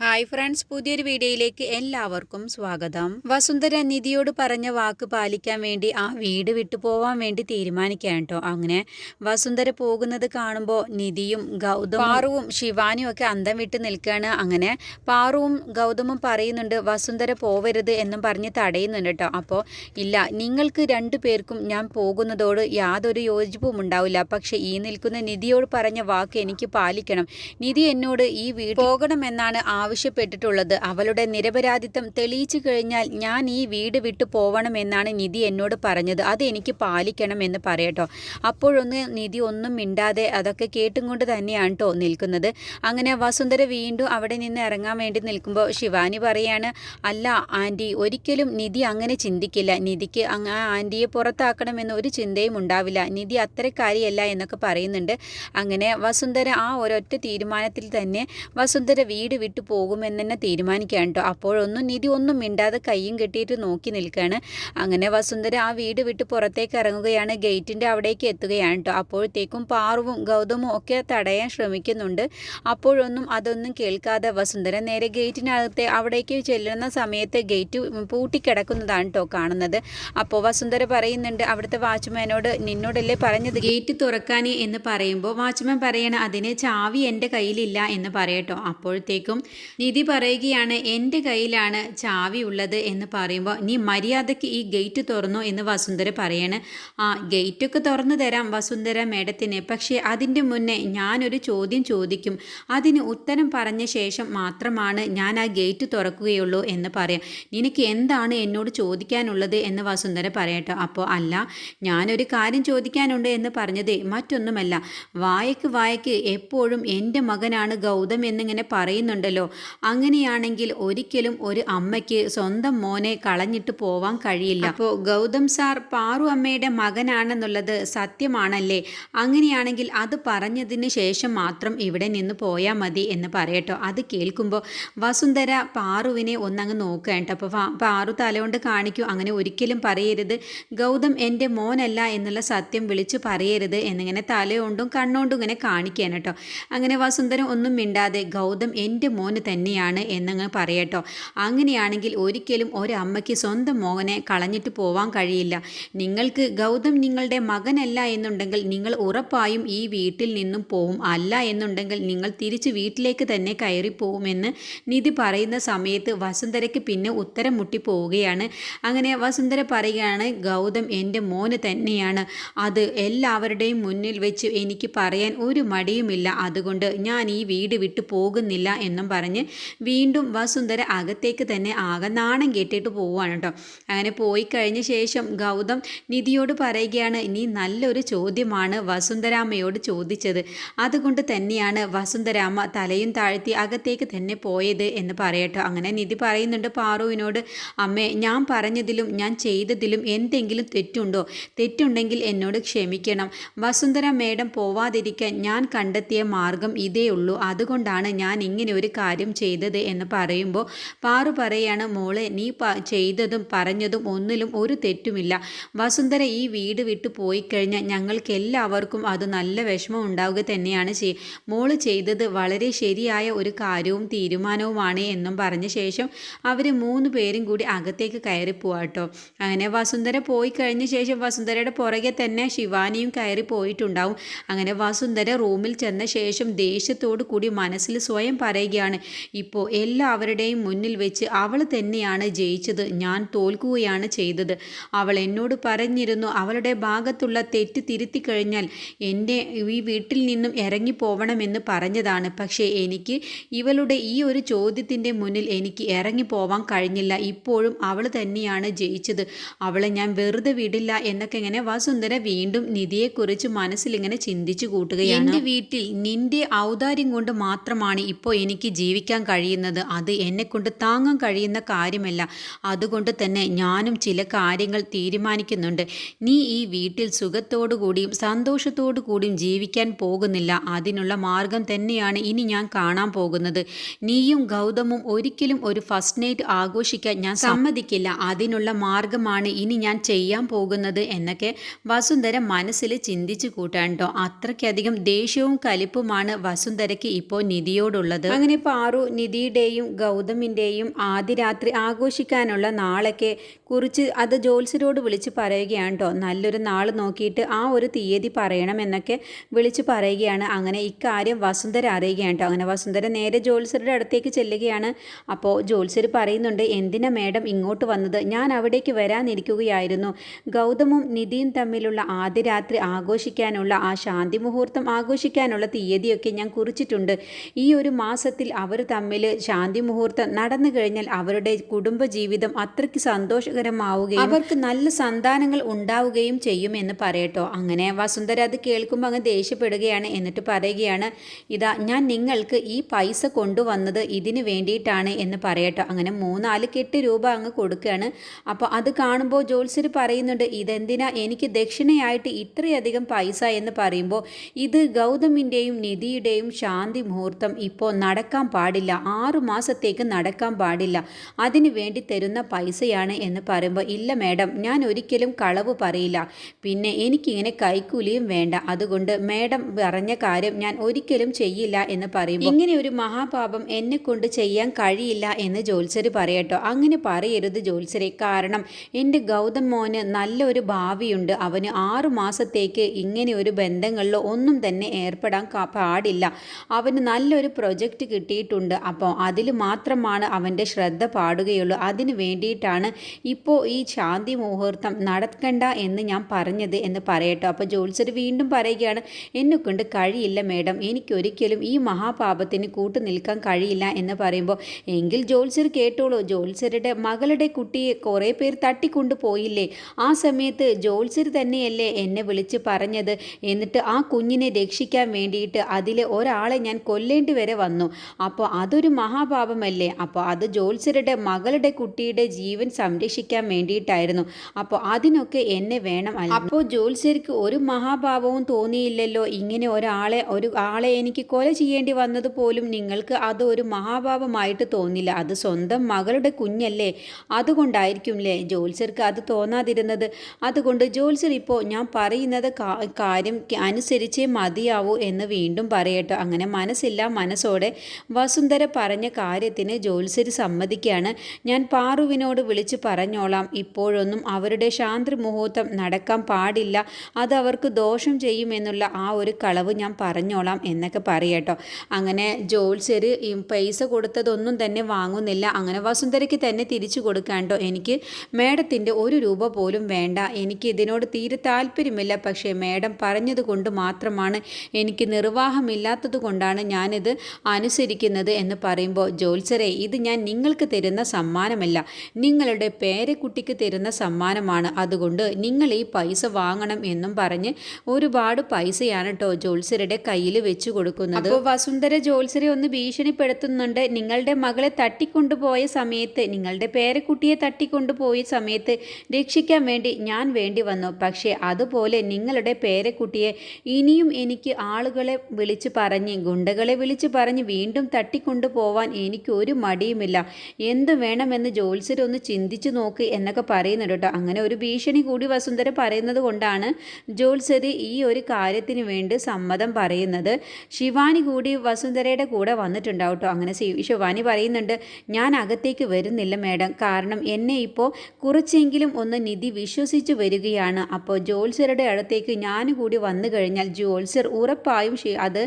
Hi friends പുതിയൊരു വീഡിയോയിലേക്ക് എല്ലാവർക്കും സ്വാഗതം. വസുന്ധര നിധിയോട് പറഞ്ഞ വാക്ക് പാലിക്കാൻ വേണ്ടി ആ വീട് വിട്ടു പോവാൻ വേണ്ടി തീരുമാനിക്കാൻ കേട്ടോ അങ്ങനെ വസുന്ധര പോകുന്നത് കാണുമ്പോൾ നിധിയും ഗൗതം പാറുവും ശിവാനിയും ഒക്കെ അന്തം വിട്ട് നിൽക്കുകയാണ്. അങ്ങനെ പാറുവും ഗൗതമും പറയുന്നുണ്ട് വസുന്ധര പോവരുത് എന്നും പറഞ്ഞ് തടയുന്നുണ്ട് കേട്ടോ അപ്പോൾ ഇല്ല നിങ്ങൾക്ക് രണ്ടു പേർക്കും ഞാൻ പോകുന്നതോട് യാതൊരു യോജിപ്പും ഉണ്ടാവില്ല. പക്ഷെ ഈ നിൽക്കുന്ന നിധിയോട് പറഞ്ഞ വാക്ക് എനിക്ക് പാലിക്കണം. നിധി എന്നോട് ഈ വീട് പോകണമെന്നാണ് ആവശ്യപ്പെട്ടിട്ടുള്ളത്. അവളുടെ നിരപരാധിത്വം തെളിയിച്ചു കഴിഞ്ഞാൽ ഞാൻ ഈ വീട് വിട്ടു പോവണമെന്നാണ് നിധി എന്നോട് പറഞ്ഞത്. അത് എനിക്ക് പാലിക്കണം എന്ന് പറയട്ടോ. അപ്പോഴൊന്ന് നിധി ഒന്നും മിണ്ടാതെ അതൊക്കെ കേട്ടും കൊണ്ട് തന്നെയാണ് കേട്ടോ നിൽക്കുന്നത്. അങ്ങനെ വസുന്ധര വീണ്ടും അവിടെ നിന്ന് ഇറങ്ങാൻ വേണ്ടി നിൽക്കുമ്പോൾ ശിവാനി പറയാണ് അല്ല ആന്റി ഒരിക്കലും നിധി അങ്ങനെ ചിന്തിക്കില്ല. നിധിക്ക് ആ ആന്റിയെ പുറത്താക്കണമെന്ന് ഒരു ചിന്തയും ഉണ്ടാവില്ല. നിധി അത്തരക്കാരിയല്ല എന്നൊക്കെ പറയുന്നുണ്ട്. അങ്ങനെ വസുന്ധര ആ ഒരൊറ്റ തീരുമാനത്തിൽ തന്നെ വസുന്ധര വീട് വിട്ടു പോകുമെന്ന് തന്നെ തീരുമാനിക്കുകയാണ് കേട്ടോ. അപ്പോഴൊന്നും നിധി ഒന്നും മിണ്ടാതെ കൈയും കെട്ടിയിട്ട് നോക്കി നിൽക്കുകയാണ്. അങ്ങനെ വസുന്ധര ആ വീട് വിട്ട് പുറത്തേക്ക് ഇറങ്ങുകയാണ്. ഗേറ്റിന്റെ അവിടേക്ക് എത്തുകയാണ് കേട്ടോ. അപ്പോഴത്തേക്കും പാറുവും ഗൗതമും ഒക്കെ തടയാൻ ശ്രമിക്കുന്നുണ്ട്. അപ്പോഴൊന്നും അതൊന്നും കേൾക്കാതെ വസുന്ധര നേരെ ഗേറ്റിനകത്തെ അവിടേക്ക് ചെല്ലുന്ന സമയത്ത് ഗേറ്റ് പൂട്ടിക്കിടക്കുന്നതാണ് കേട്ടോ കാണുന്നത്. അപ്പോൾ വസുന്ധര പറയുന്നുണ്ട് അവിടുത്തെ വാച്ച്മാനോട് നിന്നോടല്ലേ പറഞ്ഞത്? ഗേറ്റ് തുറക്കാൻ എന്ന് പറയുമ്പോൾ വാച്ച്മാൻ പറയണ അതിന് ചാവി എന്റെ കയ്യിലില്ല എന്ന് പറയട്ടോ. അപ്പോഴത്തേക്കും നിധി പറയുകയാണ് എന്റെ കയ്യിലാണ് ചാവി ഉള്ളത് എന്ന് പറയുമ്പോൾ നീ മര്യാദയ്ക്ക് ഈ ഗേറ്റ് തുറന്നു എന്ന് വസുന്ധര പറയാണ്. ആ ഗേറ്റൊക്കെ തുറന്നു തരാം വസുന്ധര മേഡത്തിന്. പക്ഷേ അതിന്റെ മുന്നേ ഞാനൊരു ചോദ്യം ചോദിക്കും. അതിന് ഉത്തരം പറഞ്ഞ ശേഷം മാത്രമാണ് ഞാൻ ആ ഗേറ്റ് തുറക്കുകയുള്ളൂ എന്ന് പറയാം. നിനക്ക് എന്താണ് എന്നോട് ചോദിക്കാനുള്ളത് എന്ന് വസുന്ധര പറയട്ടെ. അപ്പോൾ അല്ല ഞാനൊരു കാര്യം ചോദിക്കാനുണ്ട് എന്ന് പറഞ്ഞത് മറ്റൊന്നുമല്ല. വായക്ക് വായക്ക് എപ്പോഴും എന്റെ മകനാണ് ഗൗതം എന്നിങ്ങനെ പറയുന്നുണ്ടല്ലോ. അങ്ങനെയാണെങ്കിൽ ഒരിക്കലും ഒരു അമ്മയ്ക്ക് സ്വന്തം മോനെ കളഞ്ഞിട്ട് പോവാൻ കഴിയില്ല. അപ്പോൾ ഗൗതം സാർ പാറു അമ്മയുടെ മകനാണെന്നുള്ളത് സത്യമാണല്ലേ? അങ്ങനെയാണെങ്കിൽ അത് പറഞ്ഞതിന് ശേഷം മാത്രം ഇവിടെ നിന്ന് പോയാൽ മതി എന്ന് പറയട്ടോ. അത് കേൾക്കുമ്പോൾ വസുന്ധര പാറുവിനെ ഒന്നങ്ങ് നോക്കുക അപ്പോൾ പാറു തലകൊണ്ട് കാണിക്കൂ അങ്ങനെ ഒരിക്കലും പറയരുത്. ഗൗതം എന്റെ മോനല്ല എന്നുള്ള സത്യം വിളിച്ചു പറയരുത് എന്നിങ്ങനെ തലയോണ്ടും കണ്ണോണ്ടും ഇങ്ങനെ കാണിക്കാൻ കേട്ടോ. അങ്ങനെ വസുന്ധര ഒന്നും മിണ്ടാതെ ഗൗതം എന്റെ മോന് തന്നെയാണ് എന്നങ്ങ് പറയട്ടോ അങ്ങനെയാണെങ്കിൽ ഒരിക്കലും ഒരമ്മയ്ക്ക് സ്വന്തം മോഹനെ കളഞ്ഞിട്ട് പോവാൻ കഴിയില്ല. നിങ്ങൾക്ക് ഗൗതം നിങ്ങളുടെ മകനല്ല എന്നുണ്ടെങ്കിൽ നിങ്ങൾ ഉറപ്പായും ഈ വീട്ടിൽ നിന്നും പോവും. അല്ല എന്നുണ്ടെങ്കിൽ നിങ്ങൾ തിരിച്ച് വീട്ടിലേക്ക് തന്നെ കയറിപ്പോവുമെന്ന് നിധി പറയുന്ന സമയത്ത് വസുന്ധരയ്ക്ക് പിന്നെ ഉത്തരം മുട്ടിപ്പോവുകയാണ്. അങ്ങനെ വസുന്ധര പറയുകയാണ് ഗൗതം എന്റെ മോന് തന്നെയാണ്. അത് എല്ലാവരുടെയും മുന്നിൽ വെച്ച് എനിക്ക് പറയാൻ ഒരു മടിയുമില്ല. അതുകൊണ്ട് ഞാൻ ഈ വീട് വിട്ടു പോകുന്നില്ല എന്നും പറഞ്ഞ് വീണ്ടും വസുന്ധര അകത്തേക്ക് തന്നെ ആകെ നാണം കേട്ടിട്ട് പോവുകയാണ് കേട്ടോ. അങ്ങനെ പോയി കഴിഞ്ഞ ശേഷം ഗൗതം നിധിയോട് പറയുകയാണ് ഇനി നല്ലൊരു ചോദ്യമാണ് വസുന്ധരാമ്മയോട് ചോദിച്ചത്. അതുകൊണ്ട് തന്നെയാണ് വസുന്ധരാമ്മ തലയും താഴ്ത്തി അകത്തേക്ക് തന്നെ പോയത് എന്ന് പറയട്ടോ. അങ്ങനെ നിധി പറയുന്നുണ്ട് പാറുവിനോട് അമ്മേ ഞാൻ പറഞ്ഞതിലും ഞാൻ ചെയ്തതിലും എന്തെങ്കിലും തെറ്റുണ്ടോ? തെറ്റുണ്ടെങ്കിൽ എന്നോട് ക്ഷമിക്കണം. വസുന്ധര മേഡം പോവാതിരിക്കാൻ ഞാൻ കണ്ടെത്തിയ മാർഗം ഇതേ ഉള്ളൂ അതുകൊണ്ടാണ് ഞാൻ ഇങ്ങനെ ഒരു കാര്യം ചെയ്തത് എന്ന് പറയുമ്പോൾ പാറു പറയാണ് മോളെ നീ ചെയ്തതും പറഞ്ഞതും ഒന്നിലും ഒരു തെറ്റുമില്ല. വസുന്ധര ഈ വീട് വിട്ടു പോയി കഴിഞ്ഞാൽ ഞങ്ങൾക്ക് എല്ലാവർക്കും അത് നല്ല വിഷമം ഉണ്ടാവുക തന്നെയാണ് ചെയ് മോൾ ചെയ്തത് വളരെ ശരിയായ ഒരു കാര്യവും തീരുമാനവുമാണ് എന്നും പറഞ്ഞ ശേഷം അവർ മൂന്ന് പേരും കൂടി അകത്തേക്ക് കയറി പോവാട്ടോ അങ്ങനെ വസുന്ധര പോയി കഴിഞ്ഞ ശേഷം വസുന്ധരയുടെ പുറകെ തന്നെ ശിവാനിയും കയറി പോയിട്ടുണ്ടാവും. അങ്ങനെ വസുന്ധര റൂമിൽ ചെന്ന ശേഷം ദേഷ്യത്തോടു കൂടി മനസ്സിൽ സ്വയം പറയുകയാണ് ഇപ്പോൾ എല്ലാവരുടെയും മുന്നിൽ വെച്ച് അവൾ തന്നെയാണ് ജയിച്ചത്. ഞാൻ തോൽക്കുകയാണ് ചെയ്തത്. അവൾ എന്നോട് പറഞ്ഞിരുന്നു അവളുടെ ഭാഗത്തുള്ള തെറ്റ് തിരുത്തി കഴിഞ്ഞാൽ എന്റെ ഈ വീട്ടിൽ നിന്നും ഇറങ്ങി പോവണമെന്ന് പറഞ്ഞതാണ്. പക്ഷേ എനിക്ക് ഇവളുടെ ഈ ഒരു ചോദ്യത്തിന്റെ മുന്നിൽ എനിക്ക് ഇറങ്ങി പോവാൻ കഴിഞ്ഞില്ല. ഇപ്പോഴും അവൾ തന്നെയാണ് ജയിച്ചത്. അവളെ ഞാൻ വെറുതെ വിടില്ല എന്നൊക്കെ ഇങ്ങനെ വസുന്ധര വീണ്ടും നിധിയെക്കുറിച്ച് മനസ്സിലിങ്ങനെ ചിന്തിച്ചു കൂട്ടുകയാണ്. എന്റെ വീട്ടിൽ നിന്റെ ഔദാര്യം കൊണ്ട് മാത്രമാണ് ഇപ്പോൾ എനിക്ക് ജീവിക്കാൻ കഴിയുന്നത് അത് എന്നെക്കൊണ്ട് താങ്ങാൻ കഴിയുന്ന കാര്യമല്ല. അതുകൊണ്ട് തന്നെ ഞാനും ചില കാര്യങ്ങൾ തീരുമാനിക്കുന്നുണ്ട്. നീ ഈ വീട്ടിൽ സുഖത്തോടു കൂടിയും സന്തോഷത്തോടു കൂടിയും ജീവിക്കാൻ പോകുന്നില്ല. അതിനുള്ള മാർഗം തന്നെയാണ് ഇനി ഞാൻ കാണാൻ പോകുന്നത്. നീയും ഗൗതമും ഒരിക്കലും ഒരു ഫസ്റ്റ് നൈറ്റ് ആഘോഷിക്കാൻ ഞാൻ സമ്മതിക്കില്ല. അതിനുള്ള മാർഗമാണ് ഇനി ഞാൻ ചെയ്യാൻ പോകുന്നത് എന്നൊക്കെ വസുന്ധര മനസ്സിൽ ചിന്തിച്ചു കൂട്ടാണ്ടോ അത്രയ്ക്കധികം ദേഷ്യവും കലിപ്പുമാണ് വസുന്ധരയ്ക്ക് ഇപ്പോൾ നിധിയോടുള്ളത്. അങ്ങനെ പാറു നിധിയുടെയും ഗൗതമിന്റെയും ആദ്യ രാത്രി ആഘോഷിക്കാനുള്ള നാളൊക്കെ കുറിച്ച് അത് ജോത്സ്യരോട് വിളിച്ച് പറയുകയാണ് കേട്ടോ നല്ലൊരു നാൾ നോക്കിയിട്ട് ആ ഒരു തീയതി പറയണമെന്നൊക്കെ വിളിച്ച് പറയുകയാണ്. അങ്ങനെ ഇക്കാര്യം വസുന്ധര അറിയുകയാണ് കേട്ടോ അങ്ങനെ വസുന്ധര നേരെ ജോത്സ്യരുടെ അടുത്തേക്ക് ചെല്ലുകയാണ്. അപ്പോൾ ജോത്സ്യർ പറയുന്നുണ്ട് എന്തിനാ മേഡം ഇങ്ങോട്ട് വന്നത്? ഞാൻ അവിടേക്ക് വരാനിരിക്കുകയായിരുന്നു. ഗൗതമും നിധിയും തമ്മിലുള്ള ആദ്യ രാത്രി ആഘോഷിക്കാനുള്ള ആ ശാന്തി മുഹൂർത്തം ആഘോഷിക്കാനുള്ള തീയതിയൊക്കെ ഞാൻ കുറിച്ചിട്ടുണ്ട്. ഈ ഒരു മാസത്തിൽ അവർ തമ്മിൽ ശാന്തി മുഹൂർത്തം നടന്നു കഴിഞ്ഞാൽ അവരുടെ കുടുംബജീവിതം അത്രയ്ക്ക് സന്തോഷകരമാവുകയും അവർക്ക് നല്ല സന്താനങ്ങൾ ഉണ്ടാവുകയും ചെയ്യുമെന്ന് പറയട്ടോ. അങ്ങനെ വസുന്ധര അത് കേൾക്കുമ്പോൾ അങ്ങ് ദേഷ്യപ്പെടുകയാണ് എന്നിട്ട് പറയുകയാണ് ഇതാ ഞാൻ നിങ്ങൾക്ക് ഈ പൈസ കൊണ്ടുവന്നത് ഇതിന് വേണ്ടിയിട്ടാണ് എന്ന് പറയട്ടോ. അങ്ങനെ മൂന്നാൽ കെട്ട് രൂപ അങ്ങ് കൊടുക്കുകയാണ്. അപ്പോൾ അത് കാണുമ്പോൾ ജോത്സ്യർ പറയുന്നുണ്ട് ഇതെന്തിനാ എനിക്ക് ദക്ഷിണയായിട്ട് ഇത്രയധികം പൈസ എന്ന് പറയുമ്പോൾ ഇത് ഗൗതമിന്റെയും നിധിയുടെയും ശാന്തി മുഹൂർത്തം ഇപ്പോൾ നടക്കാൻ പാടില്ല. ആറു മാസത്തേക്ക് നടക്കാൻ പാടില്ല. അതിനു വേണ്ടി തരുന്ന പൈസയാണ് എന്ന് പറയുമ്പോൾ ഇല്ല മാഡം ഞാൻ ഒരിക്കലും കളവ് പറയില്ല. പിന്നെ എനിക്കിങ്ങനെ കൈക്കൂലിയും വേണ്ട. അതുകൊണ്ട് മാഡം പറഞ്ഞ കാര്യം ഞാൻ ഒരിക്കലും ചെയ്യില്ല എന്ന് പറയുമ്പോൾ ഇങ്ങനെ ഒരു മഹാപാപം എന്നെ കൊണ്ട് ചെയ്യാൻ കഴിയില്ല എന്ന് ജോത്സര് പറയട്ടോ. അങ്ങനെ പറയരുത് ജോത്സരെ കാരണം എന്റെ ഗൗതം മോന് നല്ലൊരു ഭാവിയുണ്ട്. അവന് ആറു മാസത്തേക്ക് ഇങ്ങനെ ഒരു ബന്ധങ്ങളിലോ ഒന്നും തന്നെ ഏർപ്പെടാൻ പാടില്ല. അവന് നല്ലൊരു പ്രൊജക്റ്റ് കിട്ടിയിട്ടുണ്ട് അപ്പോൾ അതിൽ മാത്രമാണ് അവന്റെ ശ്രദ്ധ പാടുകയുള്ളൂ. അതിന് വേണ്ടിയിട്ടാണ് ഇപ്പോൾ ഈ ശാന്തി മുഹൂർത്തം നടക്കണ്ട എന്ന് ഞാൻ പറഞ്ഞത് എന്ന് പറയട്ടോ. അപ്പോൾ ജോത്സർ വീണ്ടും പറയുകയാണ് എന്നെ കൊണ്ട് കഴിയില്ല മേഡം. എനിക്കൊരിക്കലും ഈ മഹാപാപത്തിന് കൂട്ടു നിൽക്കാൻ കഴിയില്ല എന്ന് പറയുമ്പോൾ എങ്കിൽ ജോത്സർ കേട്ടോളൂ. ജോത്സരുടെ മകളുടെ കുട്ടിയെ കുറേ പേർ തട്ടിക്കൊണ്ടു പോയില്ലേ? ആ സമയത്ത് ജോത്സർ തന്നെയല്ലേ എന്നെ വിളിച്ച് പറഞ്ഞത്. എന്നിട്ട് ആ കുഞ്ഞിനെ രക്ഷിക്കാൻ വേണ്ടിയിട്ട് അതിലെ ഒരാളെ ഞാൻ കൊല്ലേണ്ടി വരെ വന്നു. അപ്പോൾ അതൊരു മഹാപാപമല്ലേ? അപ്പോൾ അത് ജോത്സരുടെ മകളുടെ കുട്ടിയുടെ ജീവൻ സംരക്ഷിക്കാൻ വേണ്ടിയിട്ടായിരുന്നു. അപ്പോൾ അതിനൊക്കെ എന്നെ വേണം അപ്പോൾ ജോത്സർക്ക് ഒരു മഹാപാപവും തോന്നിയില്ലല്ലോ. ഇങ്ങനെ ഒരാളെ ഒരു ആളെ എനിക്ക് കൊല ചെയ്യേണ്ടി വന്നത് പോലും നിങ്ങൾക്ക് അത് ഒരു തോന്നില്ല. അത് സ്വന്തം മകളുടെ കുഞ്ഞല്ലേ? അതുകൊണ്ടായിരിക്കുംല്ലേ ജോത്സർക്ക് അത് തോന്നാതിരുന്നത്? അതുകൊണ്ട് ജോത്സർ ഇപ്പോൾ ഞാൻ പറയുന്നത് കാര്യം അനുസരിച്ചേ മതിയാവൂ എന്ന് വീണ്ടും പറയട്ടോ. അങ്ങനെ മനസ്സില്ല മനസ്സോടെ വസുന്ധര പറഞ്ഞ കാര്യത്തിന് ജോത്സര് സമ്മതിക്കുകയാണ്. ഞാൻ പാറുവിനോട് വിളിച്ച് പറഞ്ഞോളാം. ഇപ്പോഴൊന്നും അവരുടെ ശാന്തി മുഹൂർത്തം നടക്കാൻ പാടില്ല. അത് അവർക്ക് ദോഷം ചെയ്യുമെന്നുള്ള ആ ഒരു കളവ് ഞാൻ പറഞ്ഞോളാം എന്നൊക്കെ പറയട്ടോ അങ്ങനെ ജോത്സ്യര് ഈ പൈസ കൊടുത്തതൊന്നും തന്നെ വാങ്ങുന്നില്ല. അങ്ങനെ വസുന്ധരയ്ക്ക് തന്നെ തിരിച്ചു കൊടുക്കാണ്ടോ എനിക്ക് മേഡത്തിന്റെ ഒരു രൂപ പോലും വേണ്ട. എനിക്ക് ഇതിനോട് തീരെ താല്പര്യമില്ല. പക്ഷേ മേഡം പറഞ്ഞതുകൊണ്ട് മാത്രമാണ് എനിക്ക് നിർവാഹമില്ലാത്തത് കൊണ്ടാണ് ഞാനിത് അനുസരിക്കുന്നത്. എന്ന് പറയുമ്പോൾ ജോത്സരെ ഇത് ഞാൻ നിങ്ങൾക്ക് തരുന്ന സമ്മാനമല്ല. നിങ്ങളുടെ പേരക്കുട്ടിക്ക് തരുന്ന സമ്മാനമാണ്. അതുകൊണ്ട് നിങ്ങൾ ഈ പൈസ വാങ്ങണം എന്നും പറഞ്ഞ് ഒരുപാട് പൈസയാണ് കേട്ടോ ജോത്സരയുടെ കയ്യിൽ വെച്ച് കൊടുക്കുന്നത്. അപ്പോൾ വസുന്ധര ജോത്സരെ ഒന്ന് ഭീഷണിപ്പെടുത്തുന്നുണ്ട്. നിങ്ങളുടെ മകളെ തട്ടിക്കൊണ്ടുപോയ സമയത്ത് നിങ്ങളുടെ പേരക്കുട്ടിയെ തട്ടിക്കൊണ്ടുപോയ സമയത്ത് രക്ഷിക്കാൻ വേണ്ടി ഞാൻ വേണ്ടി വന്നു. പക്ഷേ അതുപോലെ നിങ്ങളുടെ പേരക്കുട്ടിയെ ഇനിയും എനിക്ക് ആളുകളെ വിളിച്ച് പറഞ്ഞ് ഗുണ്ടകളെ വിളിച്ച് പറഞ്ഞ് വീണ്ടും തട്ടിക്കൊണ്ടുപോവാൻ എനിക്ക് ഒരു മടിയുമില്ല. എന്ത് വേണമെന്ന് ജോത്സ്യരൊന്ന് ചിന്തിച്ചു നോക്ക് എന്നൊക്കെ പറയുന്നുണ്ട് കേട്ടോ. അങ്ങനെ ഒരു ഭീഷണി കൂടി വസുന്ധര പറയുന്നത് കൊണ്ടാണ് ജോത്സ്യര് ഈ ഒരു കാര്യത്തിന് വേണ്ടി സമ്മതം പറയുന്നത്. ശിവാനി കൂടി വസുന്ധരയുടെ കൂടെ വന്നിട്ടുണ്ടാവും കേട്ടോ. അങ്ങനെ ശിവാനി പറയുന്നുണ്ട് ഞാൻ അകത്തേക്ക് വരുന്നില്ല മേഡം. കാരണം എന്നെ ഇപ്പോൾ കുറച്ചെങ്കിലും ഒന്ന് നിധി വിശ്വസിച്ച് വരികയാണ്. അപ്പോൾ ജോത്സ്യരുടെ അടുത്തേക്ക് ഞാൻ കൂടി വന്നു കഴിഞ്ഞാൽ ജോത്സ്യർ ഉറപ്പായും അത്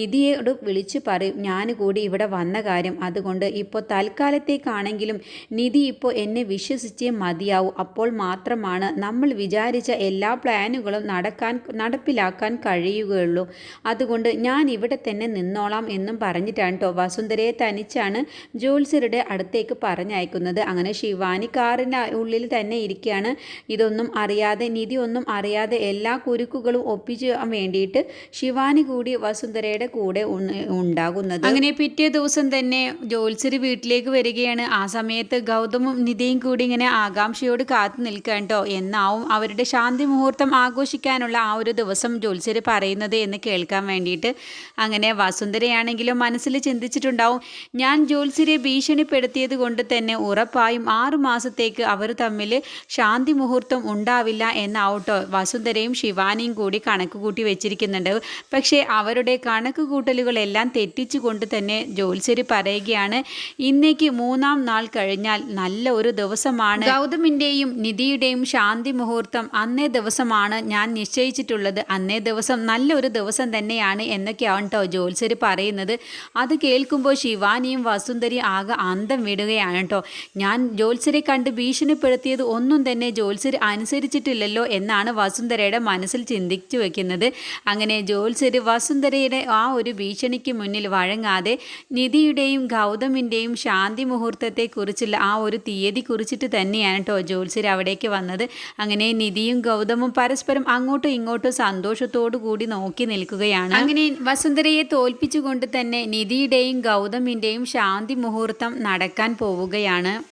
നിധിയോട് വിളിച്ച് പറയും. ഞാൻ കൂടി ഇവിടെ വന്ന കാര്യം. അതുകൊണ്ട് ഇപ്പോൾ തൽക്കാലത്തേക്കാണെങ്കിലും നിധി ഇപ്പോൾ എന്നെ വിശ്വസിച്ചേ മതിയാവൂ. അപ്പോൾ മാത്രമാണ് നമ്മൾ വിചാരിച്ച എല്ലാ പ്ലാനുകളും നടക്കാൻ നടപ്പിലാക്കാൻ കഴിയുകയുള്ളൂ. അതുകൊണ്ട് ഞാൻ ഇവിടെ തന്നെ നിന്നോളാം എന്നും പറഞ്ഞിട്ടാണ് കേട്ടോ വസുന്ധരയെ തനിച്ചാണ് ജോത്സ്യരുടെ അടുത്തേക്ക് പറഞ്ഞയക്കുന്നത്. അങ്ങനെ ശിവാനി കാറിന്റെ ഉള്ളിൽ തന്നെ ഇരിക്കുകയാണ്. ഇതൊന്നും അറിയാതെ നിധി ഒന്നും അറിയാതെ എല്ലാ കുരുക്കുകളും ഒപ്പിച്ച് വേണ്ടിയിട്ട് ശിവാനി കൂടി വസുന്ധരയുടെ കൂടെ ഉണ്- ഉണ്ടാകുന്നത്. അങ്ങനെ പിറ്റേ ദിവസം തന്നെ ജോത്സ്യര് വീട്ടിലേക്ക് വരികയാണ്. ആ സമയത്ത് ഗൗതമും നിധിയും കൂടി ഇങ്ങനെ ആകാംക്ഷയോട് കാത്തു നിൽക്കാൻ കേട്ടോ. എന്നാവും അവരുടെ ശാന്തി മുഹൂർത്തം ആഘോഷിക്കാനുള്ള ആ ഒരു ദിവസം ജോത്സ്യര് പറയുന്നത് എന്ന് കേൾക്കാൻ വേണ്ടിയിട്ട്. അങ്ങനെ വസുന്ധരയാണെങ്കിലും മനസ്സിൽ ചിന്തിച്ചിട്ടുണ്ടാവും. ഞാൻ ജോത്സ്യരെ ഭീഷണിപ്പെടുത്തിയത് കൊണ്ട് തന്നെ ഉറപ്പായും ആറു മാസത്തേക്ക് അവർ തമ്മിൽ ശാന്തി മുഹൂർത്തം ഉണ്ടാവില്ല എന്നാവട്ടോ വസുന്ധരയും ശിവാനിയും കൂടി കണക്ക് കൂട്ടി വെച്ചിരിക്കുന്നുണ്ട്. പക്ഷേ അവരുടെ കണക്ക് കൂട്ടലുകളെല്ലാം തെറ്റിച്ചുകൊണ്ട് തന്നെ ജ്യോത്സ്യർ പറയുകയാണ് ഇന്നേക്ക് മൂന്നാം നാൾ കഴിഞ്ഞാൽ നല്ല ഒരു ദിവസമാണ്. ഗൗതമിന്റെയും നിധിയുടെയും ശാന്തി മുഹൂർത്തം അന്നേ ദിവസമാണ്. ഞാൻ നിശ്ചയിച്ചിട്ടുള്ളത് അന്നേ ദിവസം നല്ലൊരു ദിവസം തന്നെയാണ് എന്നൊക്കെയാണ് കേട്ടോ ജോൽസരി പറയുന്നത്. അത് കേൾക്കുമ്പോൾ ശിവാനിയും വസുന്ധരി ആകെ അന്തം വിടുകയാണ് കേട്ടോ. ഞാൻ ജ്യോത്സ്യരെ കണ്ട് ഭീഷണിപ്പെടുത്തിയത് ഒന്നും തന്നെ ജോൽസരി അനുസരിച്ചിട്ടില്ലല്ലോ എന്നാണ് വസുന്ധരയുടെ മനസ്സിൽ ചിന്തിച്ചു വെക്കുന്നത്. അങ്ങനെ ജോൽസരി വസുന്ധരയുടെ ആ ഒരു ഭീഷണിക്ക് മുന്നിൽ വഴങ്ങാതെ നിധിയുടെയും ഗൗതമിന്റെയും ശാന്തി മുഹൂർത്തത്തെക്കുറിച്ചുള്ള ആ ഒരു തീയതി കുറിച്ചിട്ട് തന്നെയാണ് കേട്ടോ ജ്യോത്സ്യർ അവിടേക്ക് വന്നത്. അങ്ങനെ നിധിയും ഗൗതമും പരസ്പരം അങ്ങോട്ടും ഇങ്ങോട്ടും സന്തോഷത്തോടു കൂടി നോക്കി നിൽക്കുകയാണ്. അങ്ങനെ വസുന്ധരയെ തോൽപ്പിച്ചുകൊണ്ട് തന്നെ നിധിയുടെയും ഗൗതമിന്റെയും ശാന്തി മുഹൂർത്തം നടക്കാൻ പോവുകയാണ്.